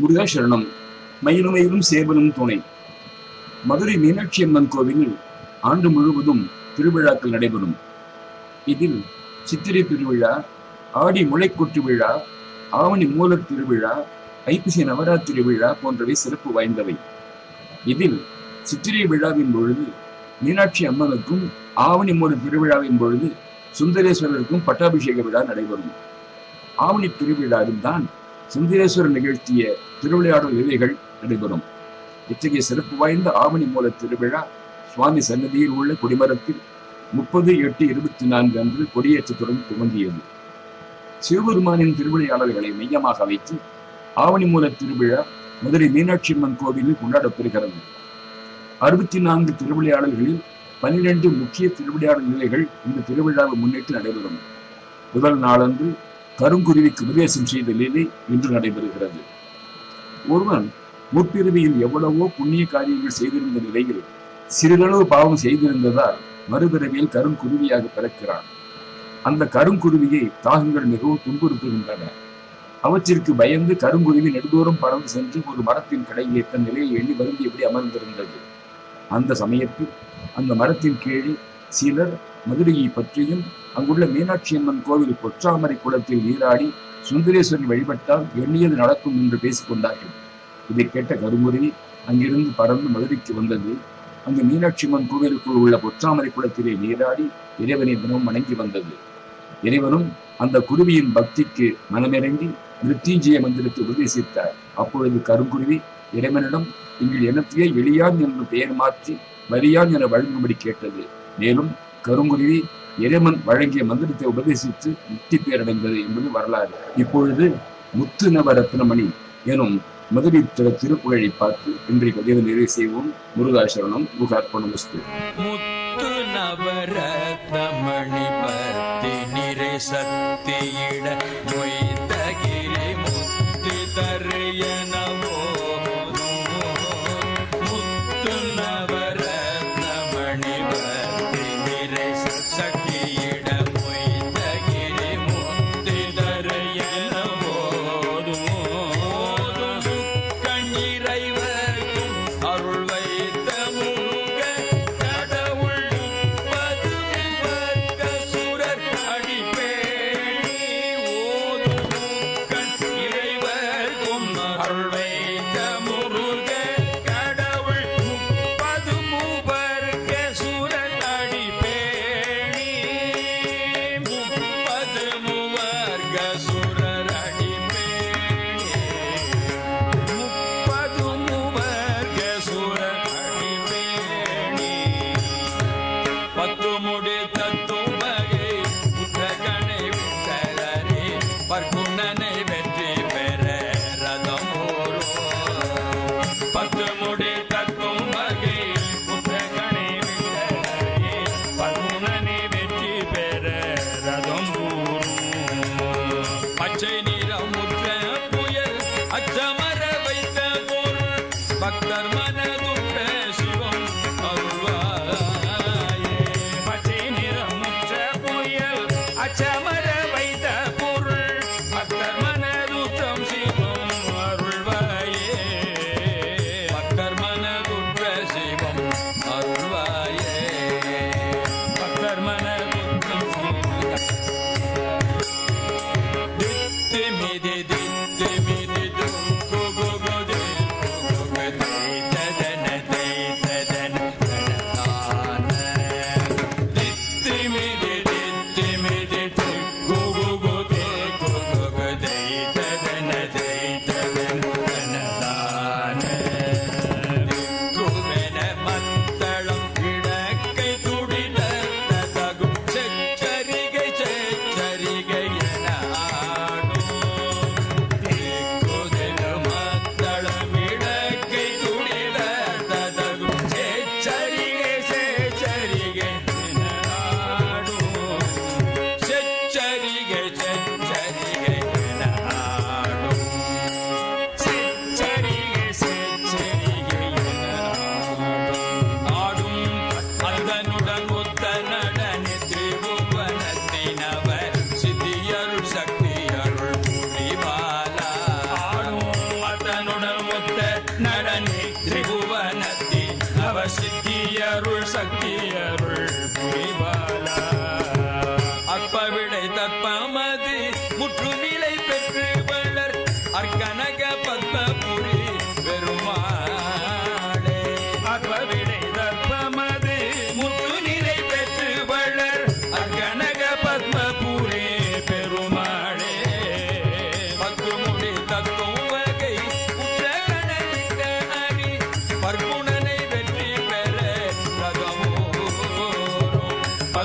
முருகா சரணம் மயிலுமையிலும் சேவலும் துணை. மதுரை மீனாட்சி அம்மன் கோவிலில் ஆண்டு முழுவதும் திருவிழாக்கள் நடைபெறும். இதில் சித்திரை திருவிழா ஆடி முளைக்கொட்டு விழா ஆவணி மூலத் திருவிழா ஐப்பசி நவராத்திரி விழா போன்றவை சிறப்பு வாய்ந்தவை. இதில் சித்திரை விழாவின் பொழுது மீனாட்சி அம்மனுக்கும் ஆவணி மூல திருவிழாவின் பொழுது சுந்தரேஸ்வரருக்கும் பட்டாபிஷேக விழா நடைபெறும். ஆவணி திருவிழாவில் தான் சுந்தரேஸ்வரர் நிகழ்த்திய திருவிளையாடல் நிலைகள் நடைபெறும். இத்தகைய சிறப்பு வாய்ந்த ஆவணி மூல திருவிழா சுவாமி சன்னதியில் உள்ள கொடிமரத்தில் முப்பது எட்டு இருபத்தி நான்கு அன்று கொடியேற்றத்துடன் துவங்கியது. சிவபெருமானின் திருவிளையாடல்களை மையமாக வைத்து ஆவணி மூல திருவிழா மதுரை மீனாட்சி அம்மன் கோவிலில் கொண்டாடப்பெறுகிறது அறுபத்தி நான்கு திருவிளையாடல்களில் பனிரெண்டு முக்கிய திருவிளையாடல் நிலைகள் இந்த திருவிழாவை முன்னிட்டு நடைபெறும். முதல் நாளன்று கருங்குருவிக்கு உபதேசம் செய்த லீலை இன்று நடைபெறுகிறது. ஒருவன் முற்பிறவியில் எவ்வளவோ புண்ணிய காரியங்கள் செய்திருந்த நிலையில் சிறிதளவு பாவம் செய்திருந்ததால் மறுபிறவியில் கருங்குருவியாக பிறக்கிறான். அந்த கருங்குருவியை தாகங்கள் மிகவும் துன்புறுத்துகின்றன. அவற்றிற்கு பயந்து கருங்குருவி நெடுதூரம் பறந்து சென்று ஒரு மரத்தின் கடையிலே தன் நிலையை எண்ணி வருந்தியபடி அமர்ந்திருந்தது? அந்த சமயத்தில் அந்த மரத்தின் கீழே சிலர் மதுரையை பற்றியும் அங்குள்ள மீனாட்சி அம்மன் கோவில் பொற்றாமரை குளத்தில் நீராடி சுந்தரேஸ்வரன் வழிபட்டால் எண்ணியது நடக்கும் என்று பேசிக் கொண்டார்கள் இதை கேட்ட கருமுருவி அங்கிருந்து பறந்து மதுரைக்கு வந்தது. அங்கு மீனாட்சி அம்மன் கோவிலுக்குள் உள்ள பொற்றாமரை குளத்திலே நீராடி இறைவனை தினமும் வணங்கி வந்தது. இறைவனும் அந்த குருவியின் பக்திக்கு மனமிறங்கி மிருத்யுஞ்சய மந்திரத்தை உபதேசித்தார். அப்பொழுது கருங்குருவி இறைவனிடம் எங்கள் எனத்தையே எளியான் என்று பெயர் மாற்றி வலியான் என வழங்கும்படி கேட்டது. மேலும் கருங்குருவி இறைவன் வழங்கிய மந்திரத்தை உபதேசித்து முக்தி பேரடைந்தது என்பது வரலாறு. இப்பொழுது முத்து நவரத்னமணி எனும் மதுரை திரு திருப்புகழை பார்த்து இன்றைய பதிவு நிறைவு செய்வோம். முருகாசரணம் முகார்ப்பணமஸ்து முத்து நவரத்னமணி பத்தி நிறை சக்தியிட பச்சை நிறமுற்ற புயல் அச்சமர வைத்த பொருள் பக்தர் மனதுற்ற சிவம் அருள்வாயே. பச்சை நிறமுற்ற புயல் அச்ச